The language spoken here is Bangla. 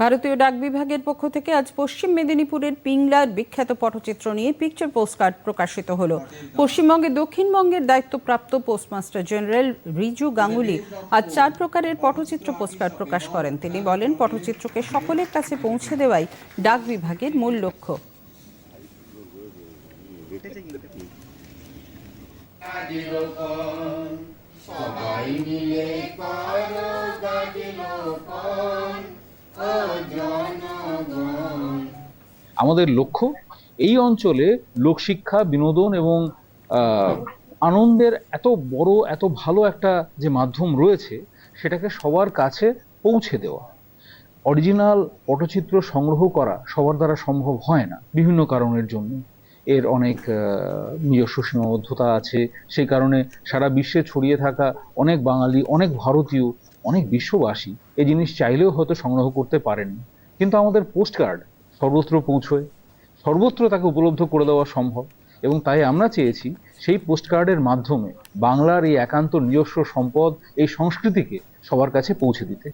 ভারতীয় ডাক বিভাগের পক্ষ থেকে আজ পশ্চিম মেদিনীপুরের পিংলার বিখ্যাত পটচিত্র নিয়ে পিকচার পোস্টকার্ড প্রকাশিত হলো। পশ্চিমবঙ্গে দক্ষিণবঙ্গের দায়িত্বপ্রাপ্ত পোস্টমাস্টার জেনারেল রিজু গাঙ্গুলি আজ চার প্রকারের পটচিত্র পোস্টকার্ড প্রকাশ করেন। তিনি বলেন, পটচিত্রকে সকলের কাছে পৌঁছে দেওয়াই ডাক বিভাগের মূল লক্ষ্য। সবাই মিলে আমাদের লক্ষ্য এই অঞ্চলে লোকশিক্ষা, বিনোদন এবং আনন্দের এত বড়, এত ভালো একটা যে মাধ্যম রয়েছে, সেটাকে সবার কাছে পৌঁছে দেওয়া। অরিজিনাল পটচিত্র সংগ্রহ করা সবার দ্বারা সম্ভব হয় না, বিভিন্ন কারণের জন্য। এর অনেক নিজস্ব সীমাবদ্ধতা আছে। সেই কারণে সারা বিশ্বে ছড়িয়ে থাকা অনেক বাঙালি, অনেক ভারতীয় অনেক বিশ্ববাসী এই জিনিস চাইলেও হয়তো সংগ্রহ করতে পারেনি কিন্তু আমাদের পোস্ট কার্ড সর্বত্র পৌঁছয়, সর্বত্র তাকে উপলব্ধ করে দেওয়া সম্ভব এবং তাই আমরা চেয়েছি সেই পোস্ট কার্ডের মাধ্যমে বাংলার এই একান্ত নিজস্ব সম্পদ, এই সংস্কৃতিকে সবার কাছে পৌঁছে দিতে।